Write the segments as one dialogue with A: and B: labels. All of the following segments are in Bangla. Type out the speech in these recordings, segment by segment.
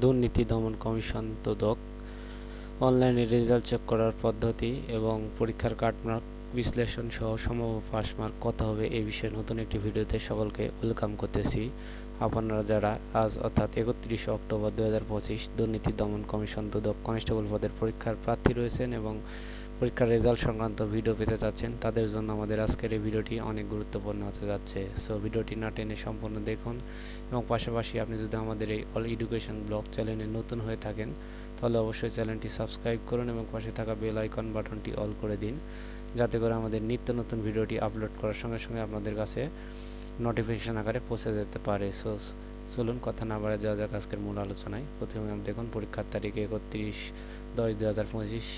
A: দুর্নীতি দমন কমিশন দুদক অনলাইনে রেজাল্ট চেক করার পদ্ধতি এবং পরীক্ষার কাটমার্ক বিশ্লেষণ সহ সম্ভাব্য পাস মার্ক কত হবে এই বিষয়ে নতুন একটি ভিডিওতে সকলকে ওয়েলকাম করতেছি। আপনারা যারা আজ অর্থাৎ একত্রিশে অক্টোবর দু হাজার পঁচিশ দুর্নীতি দমন কমিশন দুদক কনস্টেবল পদের পরীক্ষার প্রার্থী রয়েছেন এবং পরীক্ষার রেজাল্ট সংক্রান্ত ভিডিও পেতে চাচ্ছেন, তাদের জন্য আমাদের আজকের এই ভিডিওটি অনেক গুরুত্বপূর্ণ হতে যাচ্ছে। সো ভিডিওটি না টেনে সম্পূর্ণ দেখুন এবং পাশাপাশি আপনি যদি আমাদের এই অল এডুকেশন ব্লগ চ্যানেলে নতুন হয়ে থাকেন, তাহলে অবশ্যই চ্যানেলটি সাবস্ক্রাইব করুন এবং পাশে থাকা বেল আইকন বাটনটি অল করে দিন, যাতে করে আমাদের নিত্য নতুন ভিডিওটি আপলোড করার সঙ্গে সঙ্গে আপনাদের কাছে নোটিফিকেশন আকারে পৌঁছে যেতে পারে। সো চলুন কথা না বাড়ে যাওয়া যাক আজকের মূল আলোচনায়। প্রথমে দেখুন, পরীক্ষার তারিখ একত্রিশ দশ দু হাজার পঁচিশ।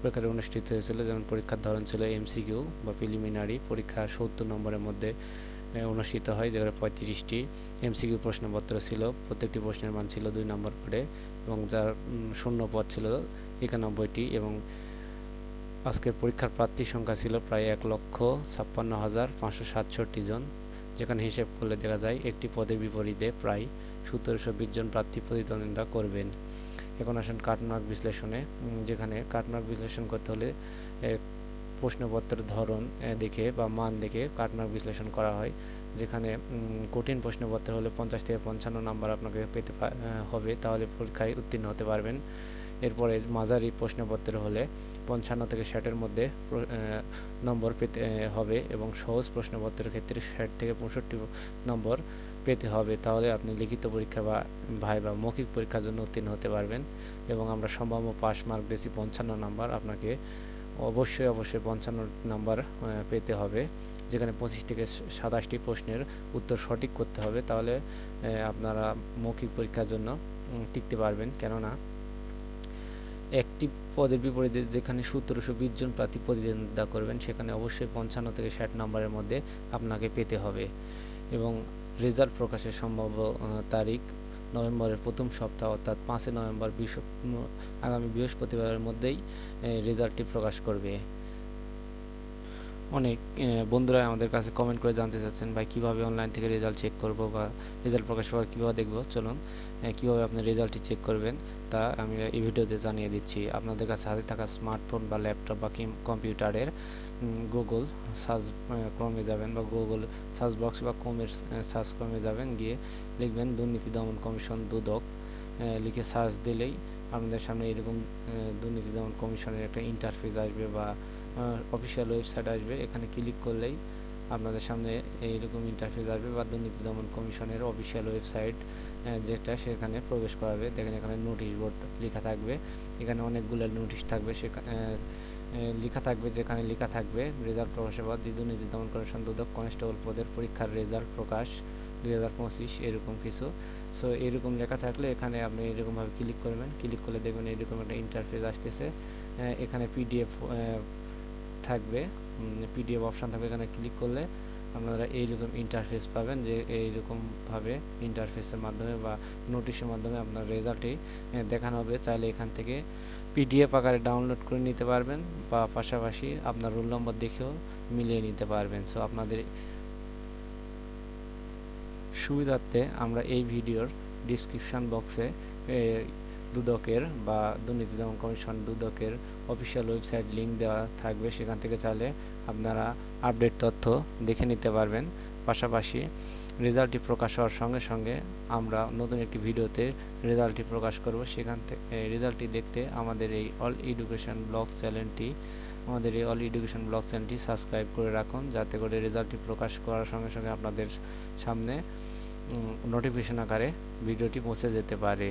A: পরীক্ষাটি অনুষ্ঠিত হয়েছিল, যেমন পরীক্ষার ধরন ছিল এমসিকিউ বা প্রিলিমিনারি পরীক্ষা সত্তর নম্বরের মধ্যে অনুষ্ঠিত হয় যেখানে পঁয়ত্রিশটি। এমসিকিউ প্রশ্নপত্র ছিল, প্রত্যেকটি প্রশ্নের মান ছিল দুই নম্বর করে এবং যার শূন্য পদ ছিল একানব্বইটি এবং আজকের পরীক্ষার প্রার্থী সংখ্যা ছিল প্রায় এক লক্ষ ছাপ্পান্ন হাজার পাঁচশো সাতষট্টি জন, যেখানে হিসেব করলে দেখা যায় একটি পদের বিপরীতে প্রায় সতেরোশো বিশ জন প্রার্থী প্রতিদ্বন্দ্বিতা করবেন। এখন আসেন কাটমার্ক বিশ্লেষণে যেখানে কাটমার্ক বিশ্লেষণ করতে হলে প্রশ্নপত্রের ধরন দেখে বা মান দেখে কাটমার্ক বিশ্লেষণ করা হয়, যেখানে কঠিন প্রশ্নপত্র হলে পঞ্চাশ থেকে পঞ্চান্ন নাম্বার আপনাকে পেতে হবে, তাহলে পরীক্ষায় উত্তীর্ণ হতে পারবেন। এরপরে মাঝারি প্রশ্নপত্র হলে পঞ্চান্ন থেকে ষাটের মধ্যে নম্বর পেতে হবে এবং সহজ প্রশ্নপত্রের ক্ষেত্রে ষাট থেকে পঁয়ষট্টি নম্বর পেতে হবে। তাহলে আপনি লিখিত পরীক্ষা বা, ভাই বা মৌখিক পরীক্ষার জন্য উত্তীর্ণ হতে পারবেন এবং আমরা সম্ভাব্য পাস মার্ক দিয়েছি পঞ্চান্ন নাম্বার। আপনাকে অবশ্যই অবশ্যই পঞ্চান্ন নাম্বার পেতে হবে, যেখানে পঁচিশ থেকে সাতাশটি প্রশ্নের উত্তর সঠিক করতে হবে। তাহলে আপনারা মৌখিক পরীক্ষার জন্য টিকতে পারবেন। কেননা একটি পদের বিপরীতে যেখানে সতেরোশো বিশ জন প্রার্থী প্রতিদ্বন্দ্বিতা করবেন, সেখানে অবশ্যই পঞ্চান্ন থেকে ষাট নম্বরের মধ্যে আপনাকে পেতে হবে। এবং রেজাল্ট প্রকাশের সম্ভাব্য তারিখ নভেম্বরের প্রথম সপ্তাহ অর্থাৎ পাঁচই নভেম্বর আগামী বৃহস্পতিবারের মধ্যেই রেজাল্টটি প্রকাশ করবে। অনেক বন্ধুরা আমাদের কাছে কমেন্ট করে জানতে চাচ্ছেন, ভাই, কীভাবে অনলাইন থেকে রেজাল্ট চেক করব বা রেজাল্ট প্রকাশ হওয়ার কীভাবে দেখব? চলুন কীভাবে আপনি রেজাল্টটি চেক করবেন তা আমি এই ভিডিওতে জানিয়ে দিচ্ছি। আপনাদের কাছে হাতে থাকা স্মার্টফোন বা ল্যাপটপ বা কম্পিউটারের গুগল সার্চ ক্রমে যাবেন বা গুগল সার্চ বক্স বা কমের সার্চ ক্রমে যাবেন, গিয়ে লিখবেন, দুর্নীতি দমন কমিশন দুদক। লিখে সার্চ দিলেই আপনাদের সামনে এরকম দুর্নীতি দমন কমিশনের একটা ইন্টারফেস আসবে বা অফিসিয়াল ওয়েবসাইট আসবে, এখানে ক্লিক করলেই আপনাদের সামনে এইরকম ইন্টারফেস আসবে বা দুর্নীতি দমন কমিশনের অফিসিয়াল ওয়েবসাইট যেটা সেখানে প্রবেশ করাবে। দেখেন এখানে নোটিশ বোর্ড লেখা থাকবে, এখানে অনেকগুলো নোটিশ থাকবে সেখানে লেখা থাকবে, যেখানে লেখা থাকবে রেজাল্ট প্রকাশের পর দুর্নীতি দমন কমিশন দুদক কনস্টেবল পদের পরীক্ষার রেজাল্ট প্রকাশ। দুই হাজার পঁচিশ, এরকম কিছু। সো এরকম লেখা থাকলে এখানে আপনি এরকমভাবে ক্লিক করবেন। ক্লিক করলে দেখবেন এরকম একটা ইন্টারফেস আসতেছে। এখানে পিডিএফ থাকবে। পিডিএফ অপশান থাকবে এখানে ক্লিক করলে আপনারা এইরকম ইন্টারফেস পাবেন যে এইরকমভাবে ইন্টারফেসের মাধ্যমে বা নোটিশের মাধ্যমে আপনার রেজাল্টটি দেখানো হবে। চাইলে এখান থেকে পিডিএফ আকারে ডাউনলোড করে নিতে পারবেন বা পাশাপাশি আপনার রোল নম্বর দেখেও মিলিয়ে নিতে পারবেন। সো আপনাদের সুবিধার্থে আমরা এই ভিডিওর ডিসক্রিপশান বক্সে দুদকের বা দুর্নীতি দমন কমিশন দুদকের অফিসিয়াল ওয়েবসাইট লিঙ্ক দেওয়া থাকবে। সেখান থেকে চাইলে আপনারা আপডেট তথ্য দেখে নিতে পারবেন। পাশাপাশি রেজাল্টটি প্রকাশ হওয়ার সঙ্গে সঙ্গে আমরা নতুন একটি ভিডিওতে রেজাল্টটি প্রকাশ করব। সেখান থেকে রেজাল্টটি দেখতে আমাদের এই অল এডুকেশন ব্লগ চ্যানেলটি আমাদের এই অল এডুকেশন ব্লগ চ্যানেলটি সাবস্ক্রাইব করে রাখুন, যাতে করে রেজাল্টটি প্রকাশ করার সঙ্গে সঙ্গে আপনাদের সামনে নোটিফিকেশন আকারে ভিডিওটি পৌঁছে যেতে পারে।